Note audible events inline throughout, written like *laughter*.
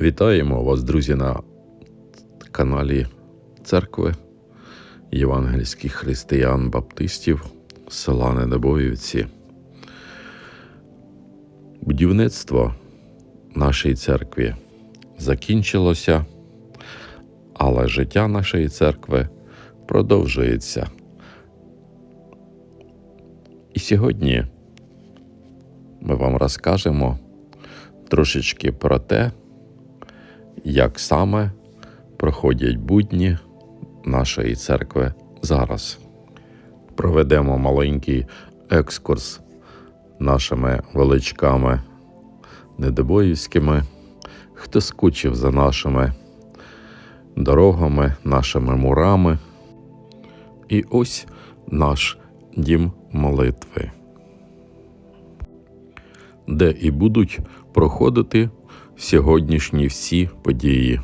Вітаємо вас, друзі, на каналі Церкви Євангельських християн-баптистів села Недобоївці. Будівництво нашої церкви закінчилося, але життя нашої церкви продовжується. І сьогодні ми вам розкажемо трошечки про те, як саме проходять будні нашої церкви зараз. Проведемо маленький екскурс нашими величками недобоївськими, хто скучив за нашими дорогами, нашими мурами. І ось наш дім молитви, де і будуть проходити сьогоднішні всі події.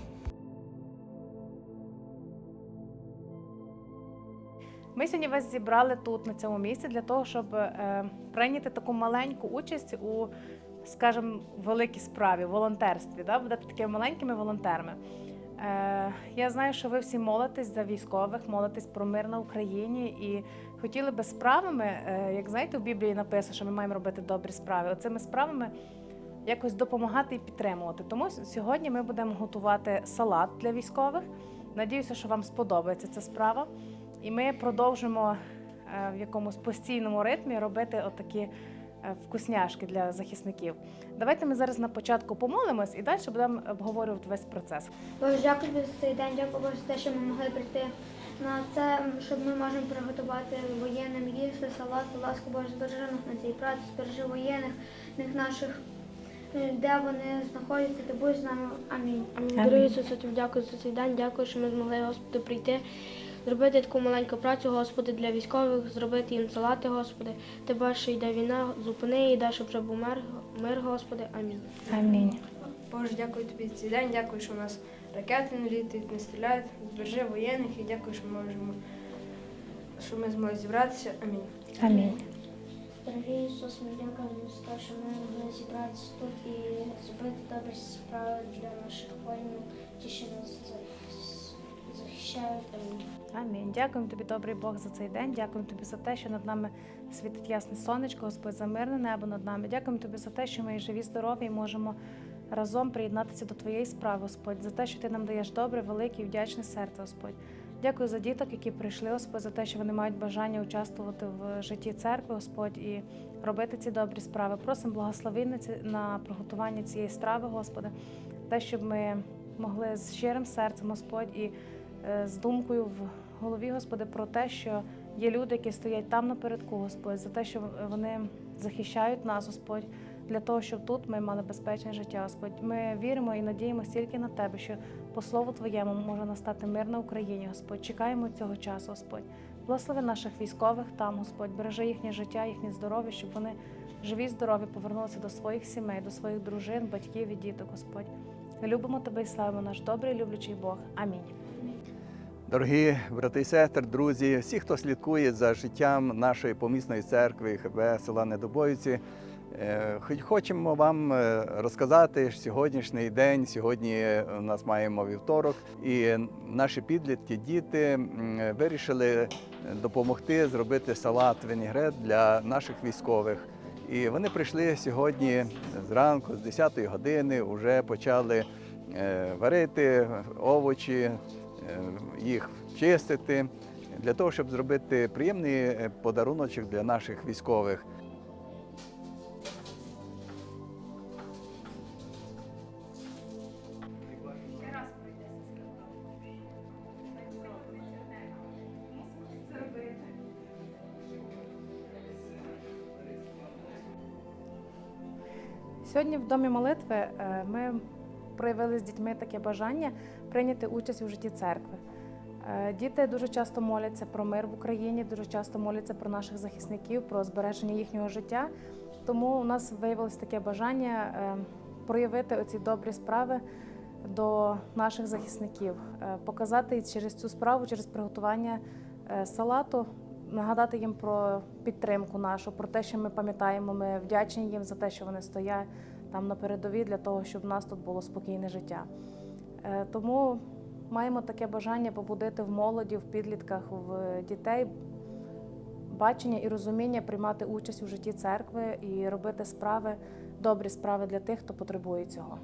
Ми сьогодні вас зібрали тут, на цьому місці, для того, щоб е, прийняти таку маленьку участь у, скажімо, великій справі, волонтерстві, да? будете такими маленькими волонтерами. Е, я знаю, що ви всі молитесь за військових, молитесь про мир на Україні і хотіли би справами, е, як знаєте, у Біблії написано, що ми маємо робити добрі справи. Оцими справами якось допомагати і підтримувати. Тому сьогодні ми будемо готувати салат для військових. Надіюся, що вам сподобається ця справа. І ми продовжимо е, в якомусь постійному ритмі робити отакі е, вкусняшки для захисників. Давайте ми зараз на початку помолимось і далі будемо обговорювати весь процес. Боже, дякую за цей день, дякую за те, що ми могли прийти на це, щоб ми можемо приготувати воєнним їсти, салат, будь ласка, Боже, збережи нас на цій праці, збережи воєнних, наших, де вони знаходяться, ти будь з нами. Амінь. Амінь. Дорогий Ісусе, тобі дякую за цей день. Дякую, що ми змогли, Господи, прийти, зробити таку маленьку працю, Господи, для військових, зробити їм салати, Господи. Ти бачиш, що йде війна, зупини її, дай, щоб вже був мир, мир, Господи. Амінь. Амінь. Боже, дякую тобі за цей день, дякую, що у нас ракети не літають, не стріляють, збережи воєнних і дякую, що ми можемо, що ми змогли зібратися. Амінь. Амінь. Дорогий Ісус, ми дякуємо за те, що ми могли зібратися тут і зробити добрі справи для наших воїнів, ті, що нас захищають. Амінь. Дякуємо тобі, добрий Бог, за цей день. Дякуємо тобі за те, що над нами світить ясне сонечко, Господь, за мирне небо над нами. Дякуємо тобі за те, що ми живі, здорові і можемо разом приєднатися до твоєї справи, Господь, за те, що ти нам даєш добре, велике і вдячне серце, Господь. Дякую за діток, які прийшли, Господь, за те, що вони мають бажання участвувати в житті церкви, Господь, і робити ці добрі справи. Просимо благослови на приготування цієї страви, Господи, те, щоб ми могли з щирим серцем, Господь, і е, з думкою в голові, Господи, про те, що є люди, які стоять там напередку, Господь, за те, що вони захищають нас, Господь, для того, щоб тут ми мали безпечне життя, Господь. Ми віримо і надіємося тільки на Тебе, що по слову Твоєму може настати мир на Україні, Господь. Чекаємо цього часу, Господь. Благослови наших військових там, Господь, бережи їхнє життя, їхнє здоров'я, щоб вони живі, здорові повернулися до своїх сімей, до своїх дружин, батьків і діток, Господь. Любимо тебе і славимо наш добрий, люблячий Бог. Амінь. Дорогі брати і сестри, друзі, всі, хто слідкує за життям нашої помісної церкви ХБ села Недобоївці, хоч хочемо вам е, розказати сьогоднішній день. Сьогодні у нас маємо вівторок, і наші підлітки, діти вирішили допомогти зробити салат вінігрет для наших військових. І вони прийшли сьогодні зранку, з 10 години, вже почали е, варити овочі, е, їх чистити для того, щоб зробити приємний е, подаруночок для наших військових. Сьогодні в домі молитви е, ми проявили з дітьми таке бажання прийняти участь у житті церкви. Е, Діти дуже часто моляться про мир в Україні, дуже часто моляться про наших захисників, про збереження їхнього життя. Тому у нас виявилось таке бажання е, проявити оці добрі справи до наших захисників, показати через цю справу, через приготування салату, нагадати їм про підтримку нашу, про те, що ми пам'ятаємо, ми вдячні їм за те, що вони стоять там на передовій для того, щоб в нас тут було спокійне життя. Е, Тому маємо таке бажання побудити в молоді, в підлітках, в дітей бачення і розуміння приймати участь у житті церкви і робити справи, добрі справи для тих, хто потребує цього.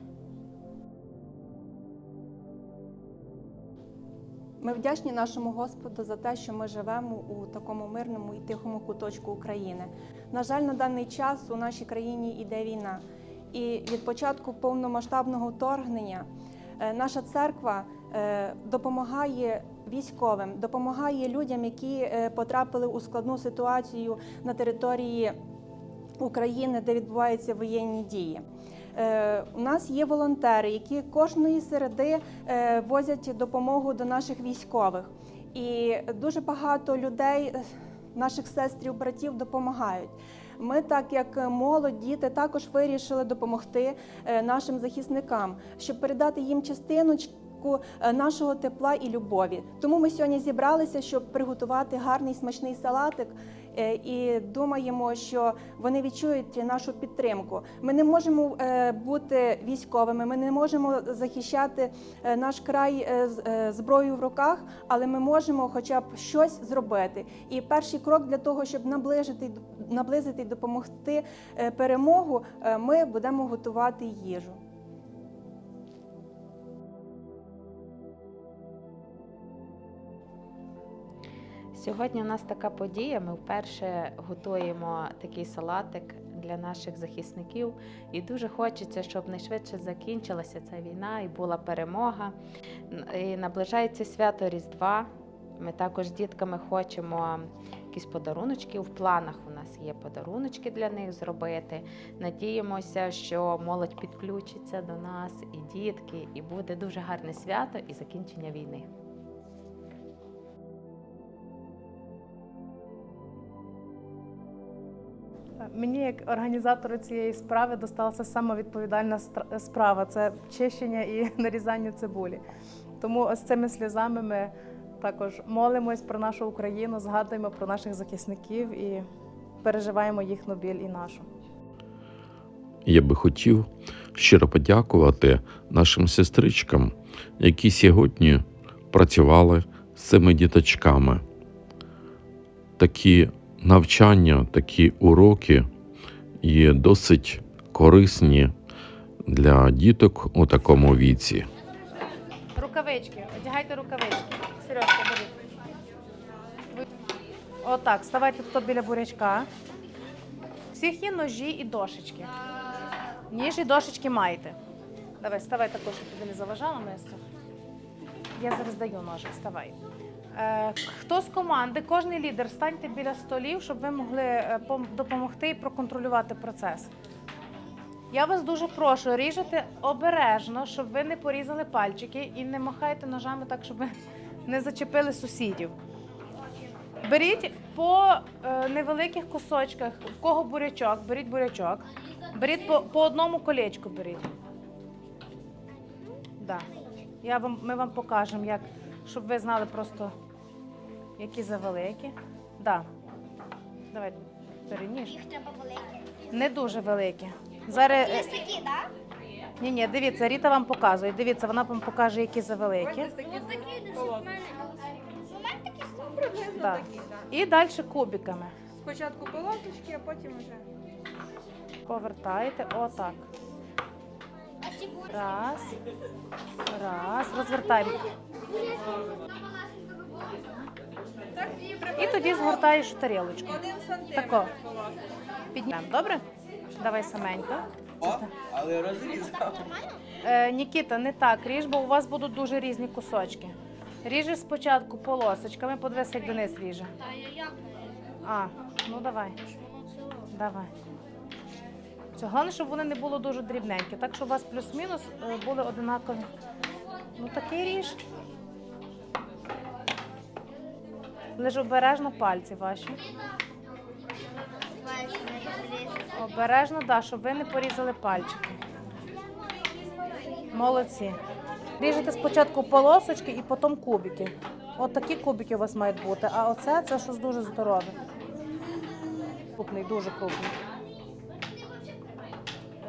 Ми вдячні нашому Господу за те, що ми живемо у такому мирному і тихому куточку України. На жаль, на даний час у нашій країні йде війна, і від початку повномасштабного вторгнення е, наша церква е, допомагає військовим, допомагає людям, які е, потрапили у складну ситуацію на території України, де відбуваються воєнні дії. У нас є волонтери, які кожної середи возять допомогу до наших військових. І дуже багато людей, наших сестрів, братів допомагають. Ми, так як молодь, діти, також вирішили допомогти е, нашим захисникам, щоб передати їм частиночку е, нашого тепла і любові. Тому ми сьогодні зібралися, щоб приготувати гарний смачний салатик. Е, І думаємо, що вони відчують нашу підтримку. Ми не можемо е, бути військовими, ми не можемо захищати е, наш край зброєю в руках, але ми можемо хоча б щось зробити. І перший крок для того, щоб наближити наблизити і допомогти перемогу, ми будемо готувати їжу. Сьогодні у нас така подія. Ми вперше готуємо такий салатик для наших захисників. І дуже хочеться, щоб найшвидше закінчилася ця війна і була перемога. І наближається свято Різдва. Ми також з дітками хочемо якісь подаруночки. В планах у нас є подаруночки для них зробити. Надіємося, що молодь підключиться до нас, і дітки, і буде дуже гарне свято і закінчення війни. Мені, як організатору цієї справи, досталася сама відповідальна справа це чищення і *laughs* нарізання цибулі. Тому ось цими сльозами ми також молимось про нашу Україну, згадуємо про наших захисників і переживаємо їхню біль і нашу. Я би хотів щиро подякувати нашим сестричкам, які сьогодні працювали з цими діточками. Такі навчання, такі уроки є досить корисні для діток у такому віці. Рукавички, одягайте рукавички. Сережка, бери. Отак, ставайте тут біля бурячка. Всіх є ножі і дошечки. Ніж і дошечки маєте. Давай, ставай також, щоб тобі не заважала мисто. Я зараз даю ножик, ставай. Е, хто з команди, кожний лідер, станьте біля столів, щоб ви могли е, допомогти і проконтролювати процес. Я вас дуже прошу, ріжете обережно, щоб ви не порізали пальчики і не махайте ножами так, щоб ви не зачепили сусідів. Беріть по е, невеликих кусочках, в кого бурячок, беріть бурячок. Беріть по, по одному колечку беріть. Да. Я вам, ми вам покажемо, як, щоб ви знали просто, які завеликі. Да. Давай, переніж. Їх треба великі. Не дуже великі. Зараз. е, такі, так? ні, ні, дивіться, Ріта вам показує. Дивіться, вона вам покаже, які завеликі. У мене такі самі. Да. І далі кубиками. Спочатку полосочки, а потім вже. Повертаєте отак. А ці будуть? Раз. Раз. Розвертай. І тоді згортаєш в тарілочку. Тако. Піднімемо. Добре? Давай саменько. Але розрізав. Е, Нікіта, не так ріж, бо у вас будуть дуже різні кусочки. Ріжеш спочатку полосочками, подивись, як Денис ріже. А, ну давай. Давай. Це головне, щоб вони не були дуже дрібненькі, так щоб у вас плюс-мінус е, були одинакові. Ну такий ріж. Лише обережно пальці ваші. Обережно, да, щоб ви не порізали пальчики. Молодці. Ріжете спочатку полосочки і потім кубики. От такі кубики у вас мають бути, а оце це щось дуже здорове. Крупний, дуже крупний.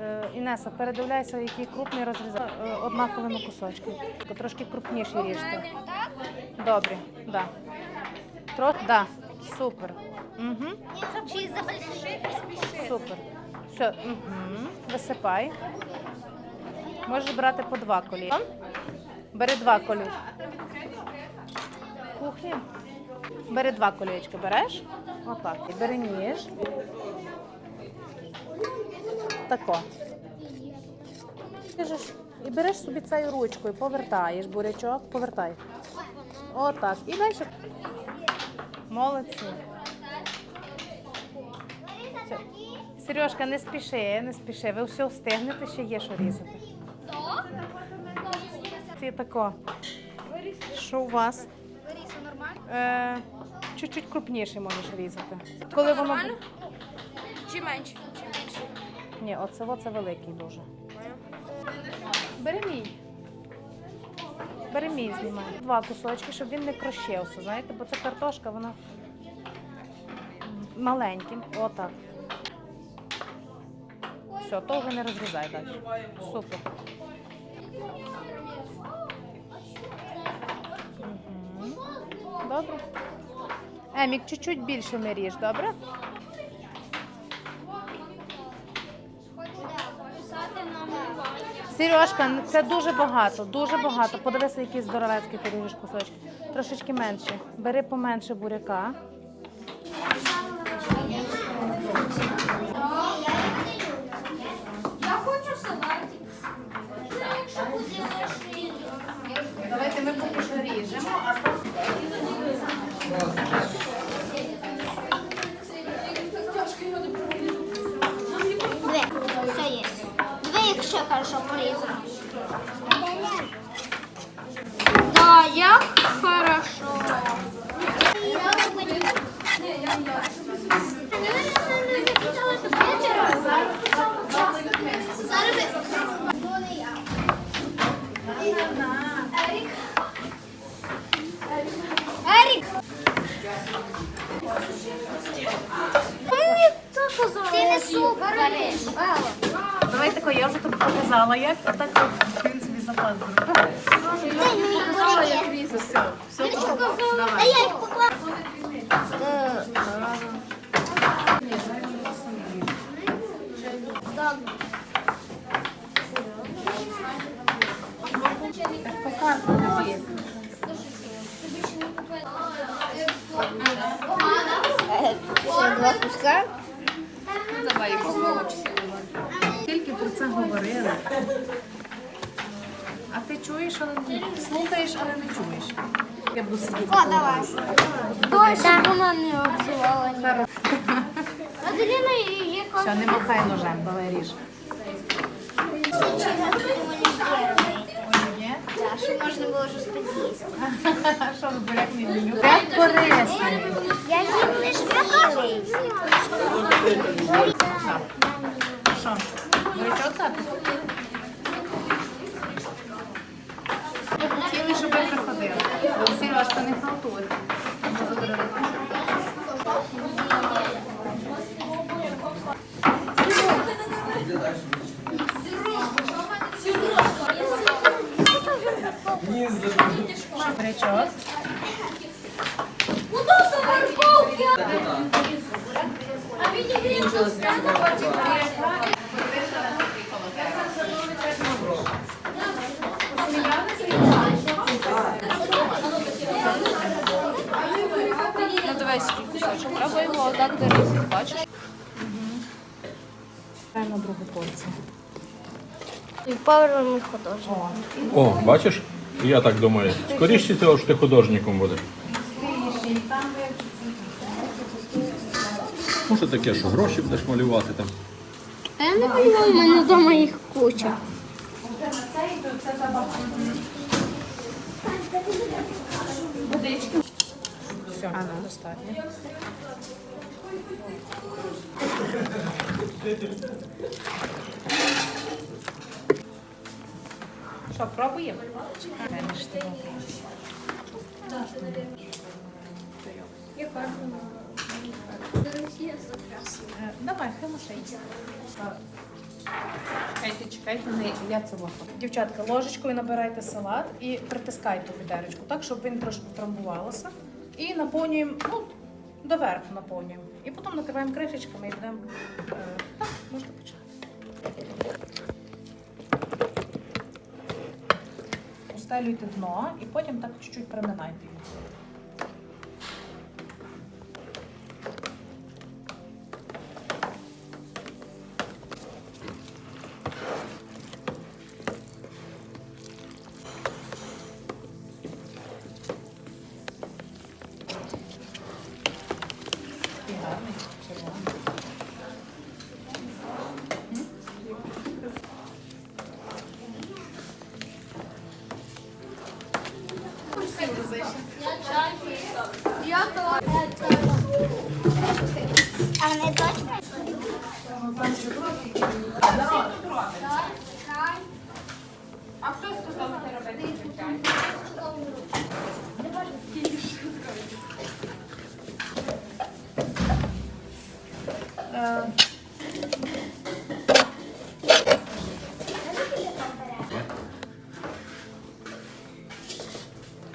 Е, Інеса, передивляйся, який крупний розрізай е, однаковими кусочками. Трошки крупніші ріжте. Добре, да. Трохи, да. Супер. Угу. Супер. Все, угу. висипай. Можеш брати по два колі. Бери два колі. Кухня. Бери два колечки, береш? Отак. І бери ніж. Тако. І береш собі цією ручкою, повертаєш бурячок, повертай. Отак. І далі. Молодці. Все. Сережка, не спіши, не спіши. Ви все встигнете, ще є що різати. Це тако. Що у вас? Е, чуть-чуть крупніше можеш різати. Коли воно... Чи менше? Чи менше? Ні, оце, оце великий дуже. Бери мій. Бери мій знімай. Два кусочки, щоб він не крощився, знаєте, бо це картошка, вона маленьким. Отак. Все, то вже не розрізай далі. Супер. Добре. Емік, чуть-чуть більше не ріж, добре? Сережка, це дуже багато, дуже багато. Подивися, який здоровецький ти ріжеш кусочки. Трошечки менше. Бери поменше буряка. Я хочу салати. Давайте ми поки що ріжемо, а хорошо порізано. Да, як хорошо. Ерік! Ти не суп вариш. Давай я вже тобі показала, як а так в принципі запас зробив. Дай мені кусочки. Все, все, все, Ти ж добре. казала, Та давай. їх. Ще два куска. Про це говорили. А ти чуєш, але не слухаєш, але не чуєш. Я буду сидіти. О, давай. Дощ вона не обзивала ні. Аделіна Все, не махай ножем, давай ріж. Щоб можна було щось під'їсти. *laughs* Що ви буряк не меню? Я їм не шпилий. Що? Хотіли, щоб ви приходили. Сережка, не халтуй. Бурячок. Ну Отак дорізати, бачиш? На другу порцію. І повернемо художник. О, бачиш? Я так думаю. Скоріше цього що ти художником будеш. Може таке, що гроші будеш малювати там. Я не малювала, в мене вдома їх куча. Все, достатньо. Що, пробуємо? Е, Давай, мушить. Чекайте, чекайте, не я це ваху. Дівчатка, ложечкою набирайте салат і притискайте відеречку, так, щоб він трошки трамбувалося. І наповнюємо, ну, доверху наповнюємо. І потім накриваємо кришечками і будемо. Е, так, можна почати. Устелюйте дно і потім так чуть-чуть приминайте його.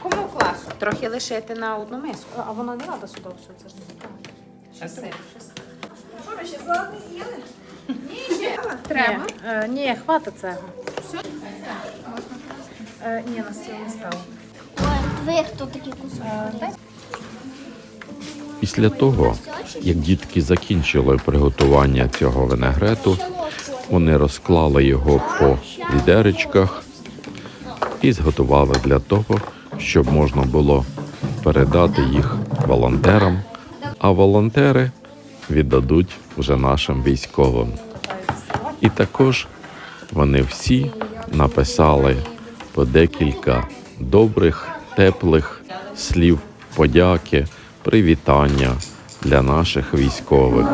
Кому класно? Трохи лишити на одну миску. А воно не треба сюди все, це ж не так. Чи сир? *laughs* Треба? Ні, е, ні хватить цього. Е, ні, на стіл не став. Ви хто такий кусок? Після того, як дітки закінчили приготування цього винегрету, вони розклали його по відеречках і зготували для того, щоб можна було передати їх волонтерам, а волонтери віддадуть вже нашим військовим. І також вони всі написали по декілька добрих, теплих слів подяки, привітання для наших військових.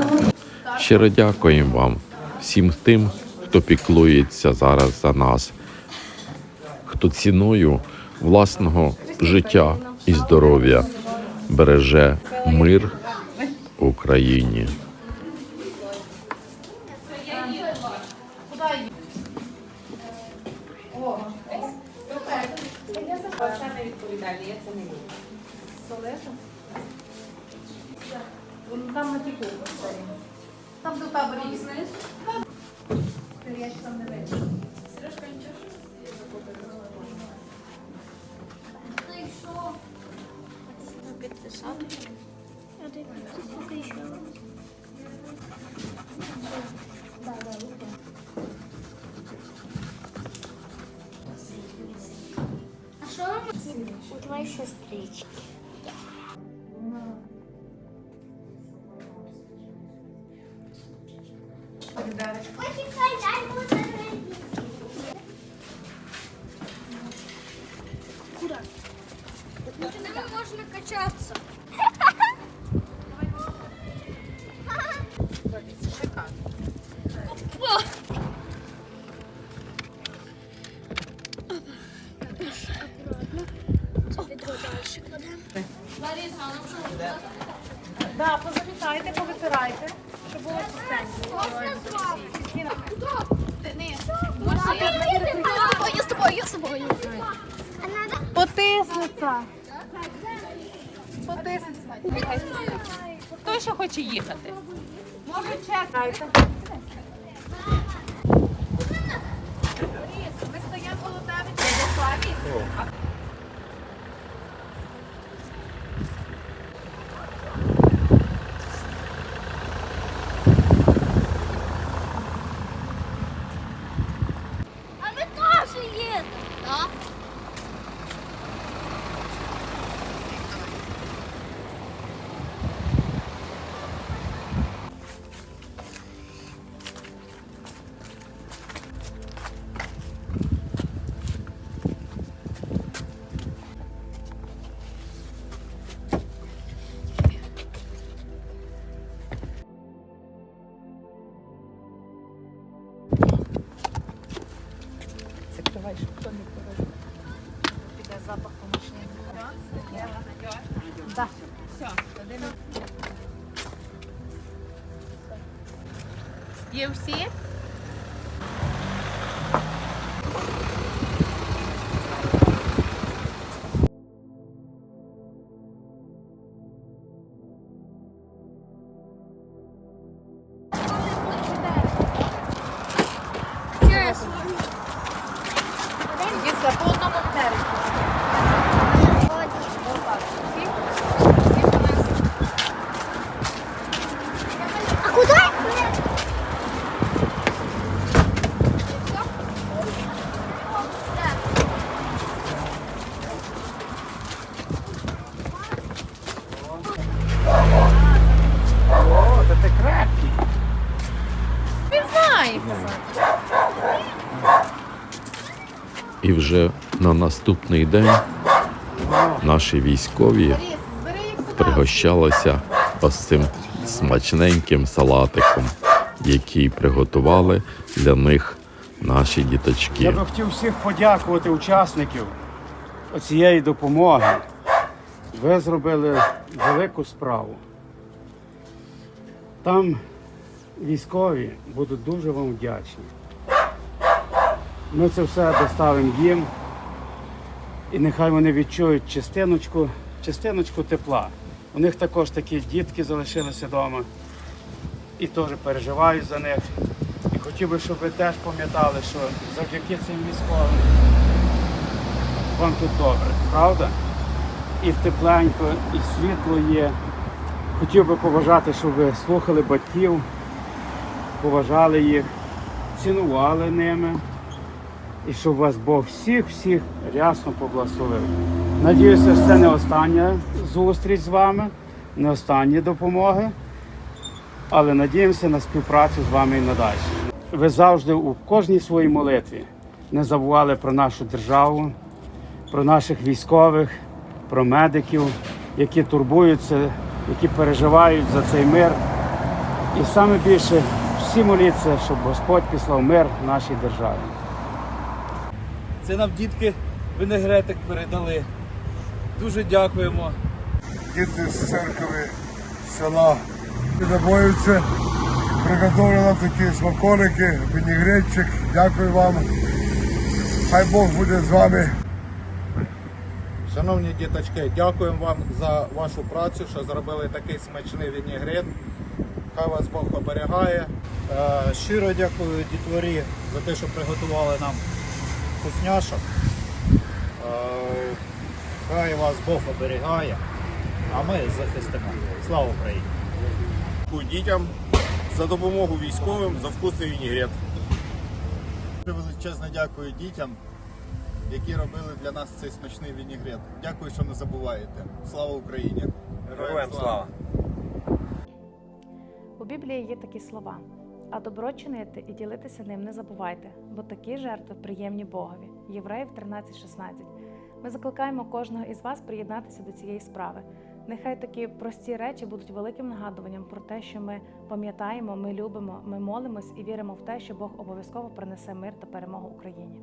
Щиро дякуємо вам всім тим, хто піклується зараз за нас, хто ціною власного життя і здоров'я береже мир в Україні. Повитирайте, щоб було чистенько. Я з тобою, я з тобою. Потиснеться. Потиснеться. Хто ще хоче їхати? Може, чекайте. 啊 І вже на наступний день наші військові пригощалися ось цим смачненьким салатиком, який приготували для них наші діточки. Я би хотів всіх подякувати учасників цієї допомоги. Ви зробили велику справу. Там військові будуть дуже вам вдячні. Ми це все доставимо їм. І нехай вони відчують частиночку, частиночку тепла. У них також такі дітки залишилися вдома і теж переживають за них. І хотів би, щоб ви теж пам'ятали, що завдяки цим військовим вам тут добре, правда? І тепленько, і світло є. Хотів би побажати, щоб ви слухали батьків, поважали їх, цінували ними. І щоб вас Бог всіх-всіх рясно поблагословив. Надіюся, це не остання зустріч з вами, не останні допомоги але надіємося на співпрацю з вами і надалі. Ви завжди у кожній своїй молитві не забували про нашу державу, про наших військових, про медиків, які турбуються, які переживають за цей мир. І саме більше всі моліться, щоб Господь післав мир нашій державі. Це нам дітки винегретик передали. Дуже дякуємо. Діти з церкви села Підобоївці приготували нам такі смаколики, вінігретчик. Дякую вам. Хай Бог буде з вами. Шановні діточки, дякуємо вам за вашу працю, що зробили такий смачний вінігрет. Хай вас Бог оберігає. Е, Щиро дякую дітворі за те, що приготували нам вкусняшок. Е, Хай вас Бог оберігає, а ми захистимо. Слава Україні! Дітям за допомогу військовим за вкусний вінігрет. Величезно дякую дітям, які робили для нас цей смачний вінігрет. Дякую, що не забуваєте. Слава Україні! Героям слава! У Біблії є такі слова: а добро чинити і ділитися ним не забувайте, бо такі жертви приємні Богові. Євреїв 13.16. Ми закликаємо кожного із вас приєднатися до цієї справи. Нехай такі прості речі будуть великим нагадуванням про те, що ми пам'ятаємо, ми любимо, ми молимось і віримо в те, що Бог обов'язково принесе мир та перемогу Україні.